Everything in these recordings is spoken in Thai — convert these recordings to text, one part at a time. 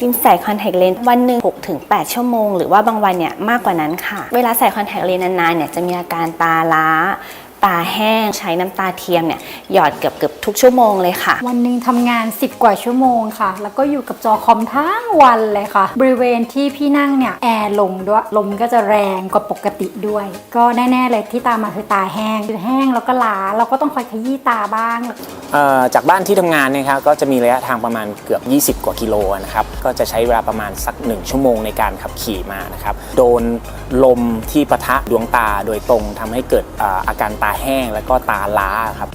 ดิมใส่คอนแทคเลนส์วันหนึ่ง6ถึง8ชั่วโมง หรือว่าบางวันเนี่ยมากกว่านั้นค่ะ เวลาใส่คอนแทคเลนส์นานๆเนี่ยจะมีอาการตาล้าตาแห้งใช้น้ำตาเทียมเนี่ยหยอดเกือบเกือบทุกชั่วโมงเลยค่ะ วันหนึ่งทำงาน 10 กว่าชั่วโมงค่ะ แล้วก็อยู่กับจอคอมทั้งวันเลยค่ะ บริเวณที่พี่นั่งเนี่ยแอร์ลงด้วยลมก็จะแรงกว่าปกติด้วย ก็แน่ ๆ เลยที่ตามมาคือตาแห้งคือแห้งแล้วก็ล้าเราก็ต้องคอยขยี้ตาบ้างจากบ้านที่ทำงานเนี่ยครับก็จะมีระยะทางประมาณเกือบ 20 กว่ากิโลนะครับก็จะใช้เวลาประมาณสัก 1 ชั่วโมงในการขับขี่มานะครับโดนลมที่ปะทะดวงตาโดยตรงทำให้เกิดอาอาการตาแห้งแล้วก็ตาล้าครับ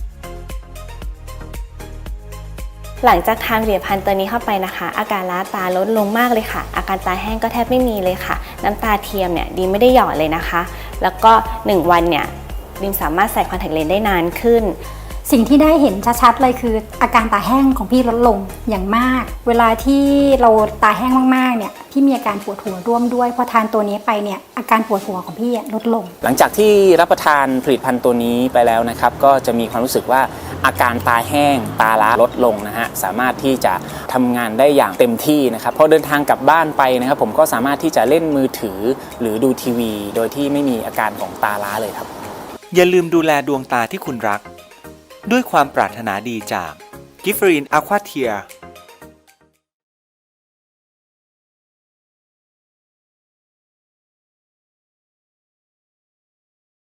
หลังจากทานผลิตภัณฑ์ตัวนี้เข้าไปนะคะ อาการล้าตาลดลงมากเลยค่ะ อาการตาแห้งก็แทบไม่มีเลยค่ะ น้ำตาเทียมเนี่ยดีไม่ได้หยอดเลยนะคะ แล้วก็ 1 วันเนี่ยดิมสามารถใส่คอนแทคเลนส์ได้นานขึ้น สิ่งที่ได้เห็นชัดๆเลยคืออาการตาแห้งของพี่ลดลงอย่างมาก เวลาที่เราตาแห้งมากๆเนี่ยพี่มีอาการปวดหัวร่วมด้วยพอทานตัวนี้ไปเนี่ยอาการปวดหัวของพี่อะลดลง หลังจากที่รับประทานผลิตภัณฑ์ตัวนี้ไปแล้วนะครับก็จะมีความรู้สึกว่าอาการตาแห้งตาล้าลดลงนะฮะสามารถที่จะทำงานได้อย่างเต็มที่นะครับพอเดินทางกลับบ้านไปนะครับ ผมก็สามารถที่จะเล่นมือถือหรือดูทีวี โดยที่ไม่มีอาการของตาล้าเลยครับ อย่าลืมดูแลดวงตาที่คุณรัก ด้วยความปรารถนาดีจากกิฟฟรีนอะควาเทีย